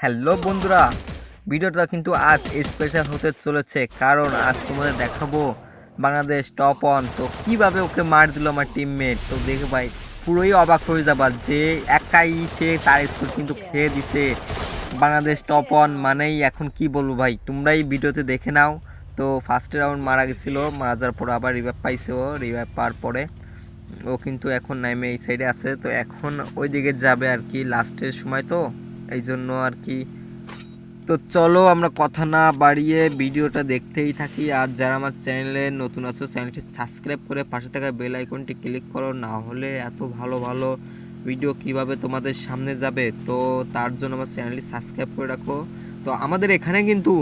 Hello বন্ধুরা, ভিডিওটা কিন্তু আজ স্পেশাল হতে চলেছে, কারণ আজ তোমাদের দেখাবো বাংলাদেশ টপ অন তো কীভাবে ওকে মার দিল আমার টিমমেট তো দেখে ভাই, পুরোই অবাক হয়ে যাবা যে একাই সে তার স্কোর কিন্তু খেয়ে দিছে। বাংলাদেশ টপ অন মানেই এখন কি বলব ভাই, তোমরাই ভিডিওতে দেখে নাও। তো ফার্স্ট রাউন্ড মারা গেছিল, মারা যাওয়ার পর আবার রিভাইভ পাইছে ও রিভাইভ পাওয়ার পরে ও কিন্তু এখন নাইমে এই সাইডে আছে। তো এখন ওই দিকে যাবে আর কি লাস্টের সময় তো। এই জন্য আর কি। তো চলো আমরা কথা না বাড়িয়ে ভিডিওটা দেখতেই থাকি। আর যারা আমার চ্যানেলে নতুন আছো, চ্যানেলটি সাবস্ক্রাইব করে পাশে থাকা বেল আইকনটি ক্লিক করো, না হলে এত ভালো ভালো ভিডিও কীভাবে তোমাদের সামনে যাবে, তো তার জন্য আমার চ্যানেলটি সাবস্ক্রাইব করে রাখো। তো আমাদের এখানে কিন্তু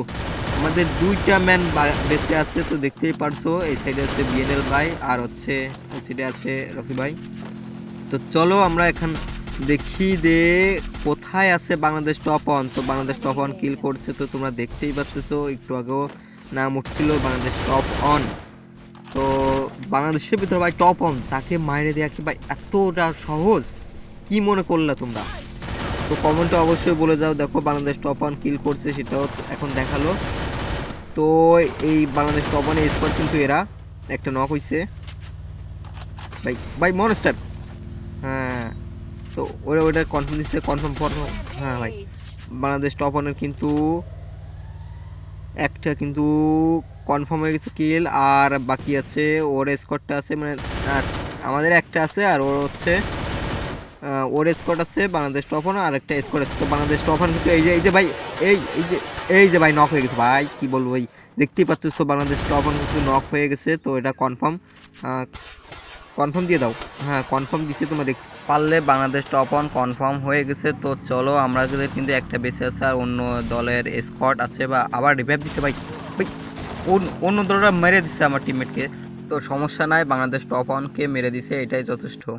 আমাদের দুইটা ম্যান বেঁচে আছে, তো দেখতেই পারছ। এই সাইডে হচ্ছে বিএনএল ভাই, আর হচ্ছে ওই সাইডে আছে রকি ভাই। তো চলো আমরা এখন দেখি দে কোথায় আছে বাংলাদেশ টপ অন তো বাংলাদেশ টপ অন কিল করছে তো তোমরা দেখতেই পাচ্তেছো, একটু আগেও নাম উঠছিল বাংলাদেশ টপ অন তো বাংলাদেশের ভিতরে ভাই টপ অন তাকে মাইরে দেওয়া কি ভাই এতটা সহজ? কি মনে করলা তোমরা? তো কমেন্টে অবশ্যই বলে যাও, দেখো বাংলাদেশ টপ অন কিল করছে সেটাও এখন দেখাল। তো এই বাংলাদেশ টপ অনে স্কোর কিন্তু এরা, একটা নক হইছে। ভাই ভাই মনস্টার। হ্যাঁ তো ওরা ওটা কনফার্ম দিচ্ছে কনফার্ম ফর্ম হ্যাঁ ভাই। বাংলাদেশ টপ ওয়ানের কিন্তু একটা কিন্তু কনফার্ম হয়ে গেছে কিল আর বাকি আছে, ওর স্কোরটা আছে মানে আমাদের একটা আছে, আর ওর হচ্ছে ওর স্কোর আছে, বাংলাদেশ ওয়ান আর একটা স্কোর আছে। তো বাংলাদেশ ওয়ান কিন্তু এই যে এই যে ভাই, এই এই যে এই যে ভাই নক হয়ে গেছে। ভাই, কি বলব ভাই? দেখতেই পাচ্ছ বাংলাদেশ টপ ওয়ান কিন্তু নক হয়ে গেছে, তো এটা কনফার্ম কনফার্ম দিয়ে দাও। হ্যাঁ কনফার্ম দিছে তোমরা দেখ পারলে বাংলাদেশ টপ অন কনফার্ম হয়ে গেছে, তো চলো আমরা কিন্তু একটা বেসে আছে আর অন্য দলের স্কট আছে বা আবার রিভাইভ দিচ্ছে ভাই। অন্য- দলটা মেরে দিছে আমার টিমমেটকে তো সমস্যা নাই, বাংলাদেশ টপ অনকে মেরে দিছে, এটাই যথেষ্ট।